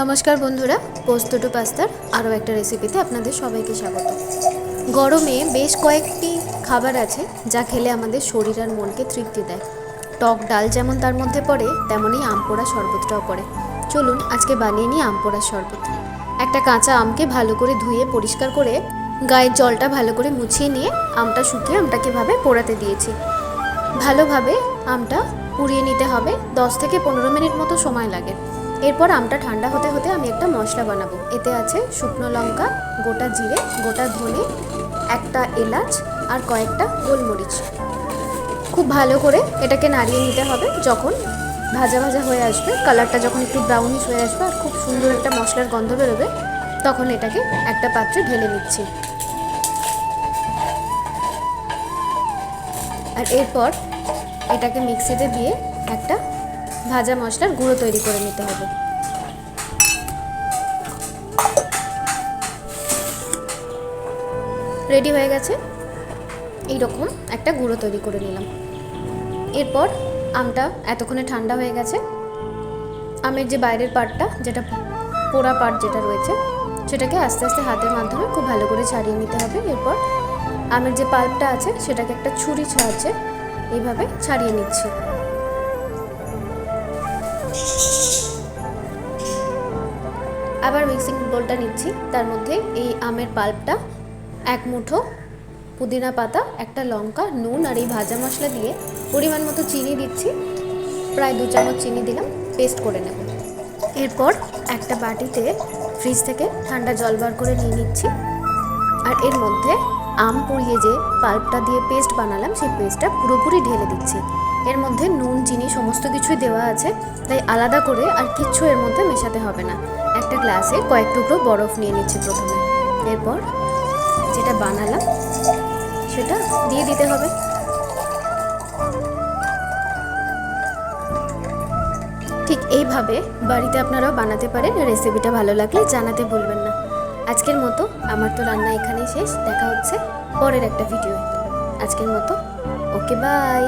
নমস্কার বন্ধুরা, পোস্ত টু পাস্তার আরও একটা রেসিপিতে আপনাদের সবাইকে স্বাগত। গরমে বেশ কয়েকটি খাবার আছে যা খেলে আমাদের শরীর আর মনকে তৃপ্তি দেয়। টক ডাল যেমন তার মধ্যে পড়ে, তেমনই আম পোড়া শরবতটাও পড়ে। চলুন আজকে বানিয়ে নিই আম পোড়ার শরবত। একটা কাঁচা আমকে ভালো করে ধুয়ে পরিষ্কার করে গায়ের জলটা ভালো করে মুছিয়ে নিয়ে আমটা শুকিয়ে আমটাকে ভাবে পোড়াতে দিয়েছি। ভালোভাবে আমটা পুড়িয়ে নিতে হবে, দশ থেকে পনেরো মিনিট মতো সময় লাগে। এরপর আমটা ঠান্ডা হতে হতে আমি একটা মশলা বানাবো। এতে আছে শুকনো লঙ্কা, গোটা জিরে, গোটা ধনে, একটা এলাচ আর কয়েকটা গোলমরিচ। খুব ভালো করে এটাকে নাড়িয়ে নিতে হবে যখন ভাজা ভাজা হয়ে আসবে, কালারটা যখন একটু ব্রাউনিশ হয়ে আসবে আর খুব সুন্দর একটা মশলার গন্ধ বেরোবে, তখন এটাকে একটা পাত্রে ঢেলে নিচ্ছি। আর এরপর এটাকে মিক্সিতে দিয়ে একটা ভাজা মশলার গুঁড়ো তৈরি করে নিতে হবে। রেডি হয়ে গেছে? এইরকম একটা গুঁড়ো তৈরি করে নিলাম। এরপর আমটা এতক্ষণে ঠান্ডা হয়ে গেছে। আমের যে বাইরের পার্টটা যেটা পোড়া পার্ট যেটা রয়েছে, সেটাকে আস্তে আস্তে হাতের মাধ্যমে খুব ভালো করে ছাড়িয়ে নিতে হবে। এরপর আমের যে পাল্পটা আছে, সেটাকে একটা ছুরি সাহায্যে এইভাবে ছাড়িয়ে নিচ্ছি। আবার মিক্সিং বোলটা নিচ্ছি। তার মধ্যে এই আমের পাল্পটা, এক মুঠো পুদিনা পাতা, একটা লঙ্কা, নুন আর এই ভাজা মশলা দিয়ে পরিমাণ মতো চিনি দিচ্ছি। প্রায় দু চামচ চিনি দিলাম পেস্ট করে নেব। এরপর একটা বাটিতে ফ্রিজ থেকে ঠান্ডা জল বার করে নিয়ে নিচ্ছি। আর এর মধ্যে আম পুড়িয়ে যে পাল্পটা দিয়ে পেস্ট বানালাম, সেই পেস্টটা পুরোপুরি ঢেলে দিচ্ছি। এর মধ্যে নুন, চিনি সমস্ত কিছুই দেওয়া আছে। তাই আলাদা করে আর কিচ্ছু এর মধ্যে মেশাতে হবে না। একটা গ্লাসে কয়েক টুকরো বরফ নিয়ে নিচ্ছি প্রথমে। এরপর যেটা বানালাম, সেটা দিয়ে দিতে হবে। ঠিক এইভাবে বাড়িতে আপনারাও বানাতে পারেন। রেসিপিটা ভালো লাগলে জানাতে ভুলবেন না। আজকের মতো আমার তো রান্না এখানেই শেষ। দেখা হচ্ছে পরের একটা ভিডিও আজকের মতো, ওকে বাই।